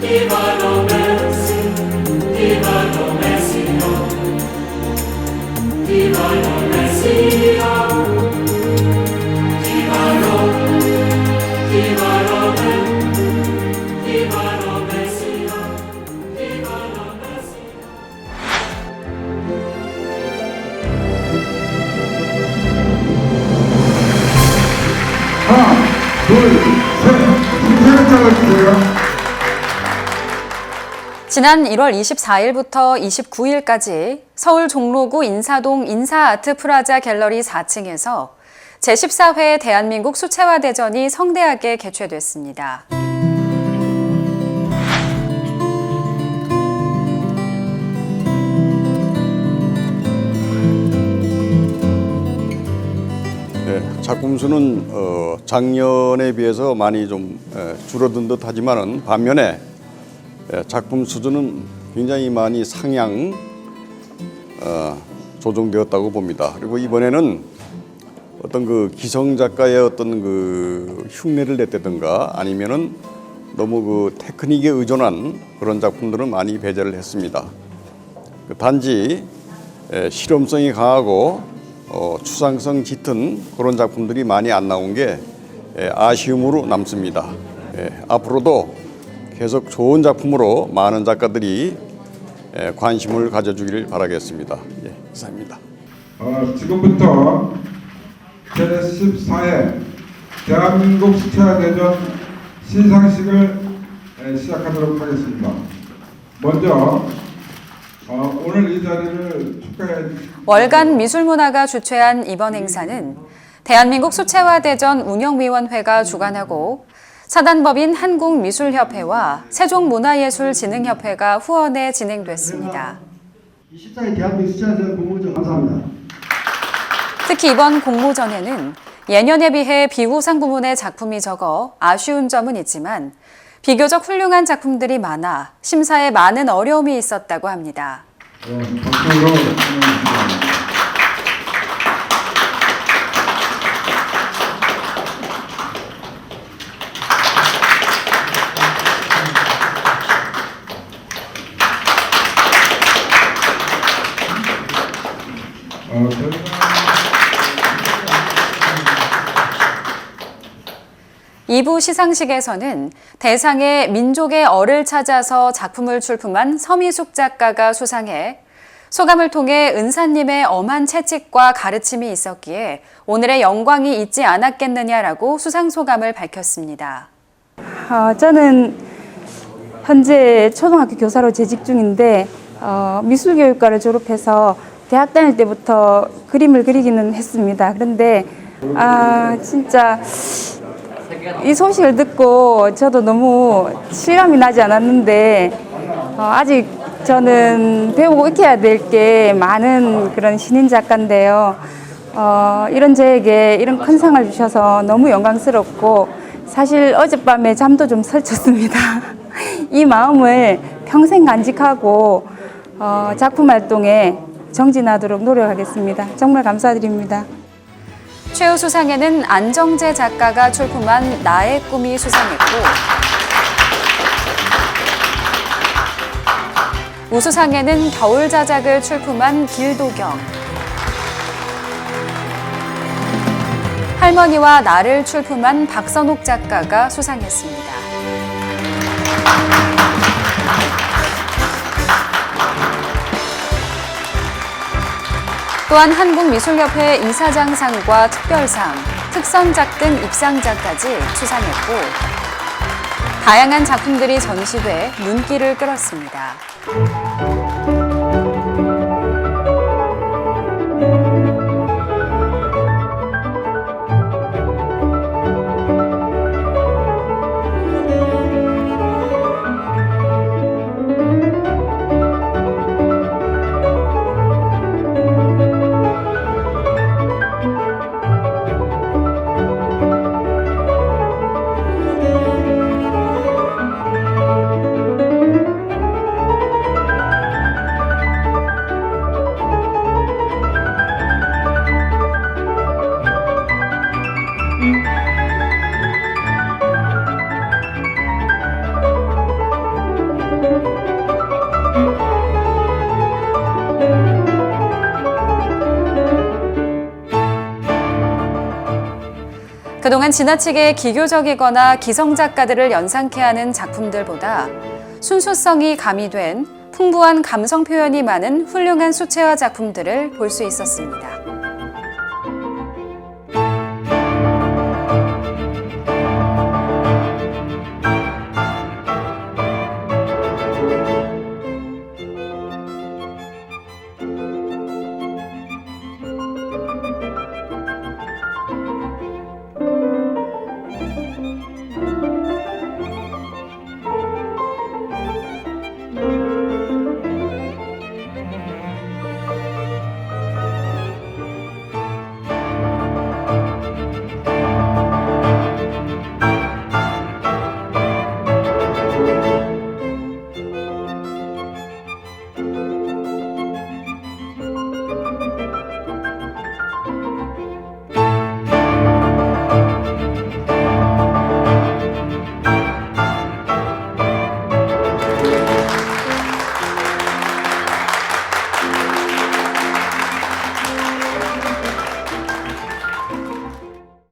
하나, 지난 1월 24일부터 29일까지 서울 종로구 인사동 인사아트 프라자 갤러리 4층에서 제14회 대한민국 수채화 대전이 성대하게 개최됐습니다. 작품 수는 어, 작년에 비해서 많이 좀 예, 줄어든 듯 하지만은 반면에 예, 작품 수준은 굉장히 많이 상향 어, 조정되었다고 봅니다. 그리고 이번에는 어떤 그 기성 작가의 어떤 그 흉내를 냈다든가 아니면은 너무 그 테크닉에 의존한 그런 작품들은 많이 배제를 했습니다. 그 단지 에, 실험성이 강하고 어, 추상성 짙은 그런 작품들이 많이 안 나온 게 에, 아쉬움으로 남습니다. 에, 앞으로도 계속 좋은 작품으로 많은 작가들이 에, 관심을 가져주기를 바라겠습니다. 예, 이상입니다. 어, 지금부터 제14회 대한민국 수채화 대전 시상식을 에, 시작하도록 하겠습니다. 먼저 어, 오늘 이 자리를 축하해 월간 미술문화가 주최한 이번 행사는 대한민국 수채화 대전 운영위원회가 주관하고 사단법인 한국미술협회와 세종문화예술진흥협회가 후원해 진행됐습니다. 24일 대한민국 수채화대전 공모전 감사합니다. 특히 이번 공모전에는 예년에 비해 비호상 부문의 작품이 적어 아쉬운 점은 있지만 비교적 훌륭한 작품들이 많아 심사에 많은 어려움이 있었다고 합니다. 어, 2부 시상식에서는 대상의 민족의 얼을 찾아서 작품을 출품한 서미숙 작가가 수상해 소감을 통해 은사님의 엄한 채찍과 가르침이 있었기에 오늘의 영광이 있지 않았겠느냐라고 수상 소감을 밝혔습니다. 어, 저는 현재 초등학교 교사로 재직 중인데 어, 미술교육과를 졸업해서 대학 다닐 때부터 그림을 그리기는 했습니다. 그런데 아 진짜 이 소식을 듣고 저도 너무 실감이 나지 않았는데 어, 아직 저는 배우고 익혀야 될 게 많은 그런 신인 작가인데요. 어, 이런 저에게 이런 큰 상을 주셔서 너무 영광스럽고 사실 어젯밤에 잠도 좀 설쳤습니다. 이 마음을 평생 간직하고 어, 작품 활동에 정진하도록 노력하겠습니다. 정말 감사드립니다. 최우 수상에는 안정재 작가가 출품한 나의 꿈이 수상했고 우수상에는 겨울자작을 출품한 길도경 할머니와 나를 출품한 박선옥 작가가 수상했습니다. 또한 한국미술협회 이사장상과 특별상, 특선작 등 입상작까지 수상했고 다양한 작품들이 전시돼 눈길을 끌었습니다. 그동안 지나치게 기교적이거나 기성 작가들을 연상케 하는 작품들보다 순수성이 가미된 풍부한 감성 표현이 많은 훌륭한 수채화 작품들을 볼 수 있었습니다.